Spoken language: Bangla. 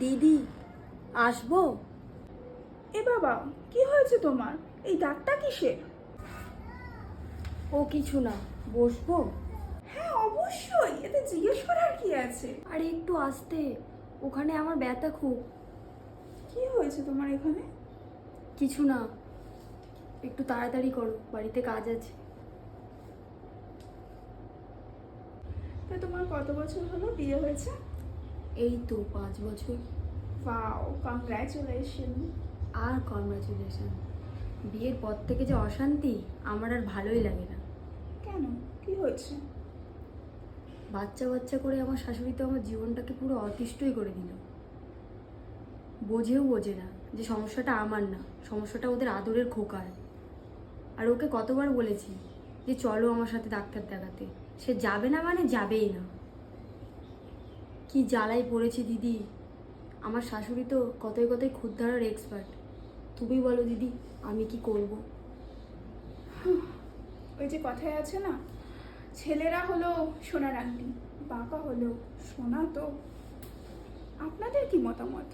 দিদি আসব? এ বাবা কি হয়েছে তোমার? এই দাগটা কিসের ও কিছু না বসবো? হ্যাঁ অবশ্যই এতে জিজ্ঞেস করার কি আছে? আরে একটু আসতে ওখানে আমার ব্যথা খুব। কি হয়েছে তোমার এখানে? কিছু না একটু তাড়াতাড়ি করো বাড়িতে কাজ আছে। তা তোমার কত বছর হলো বিয়ে হয়েছে? এই তো পাঁচ বছর। ওয়াও কংগ্রাচুলেশন আর কংগ্রাচুলেশন বিয়ের পর থেকে যে অশান্তি আমার আর ভালোই লাগে না। কেন? কি হয়েছে বাচ্চা বাচ্চা করে আমার শাশুড়ি তো আমার জীবনটাকে পুরো অতিষ্ঠই করে দিল। বোঝেও বোঝে না যে সমস্যাটা আমার না সমস্যাটা ওদের আদরের খোকার। আর ওকে কতবার বলেছি যে চলো আমার সাথে ডাক্তার দেখাতে। সে যাবে না মানে যাবেই না। কি জ্বালাই পড়েছি দিদি? আমার শাশুড়ি তো কতই কতই ধরার এক্সপার্ট তুমি বলো দিদি, আমি কি করব? ওই যে কথায় আছে না, ছেলেরা হলো সোনার আংটি বাবা হলো সোনা। তো আপনাদের কি মতামত?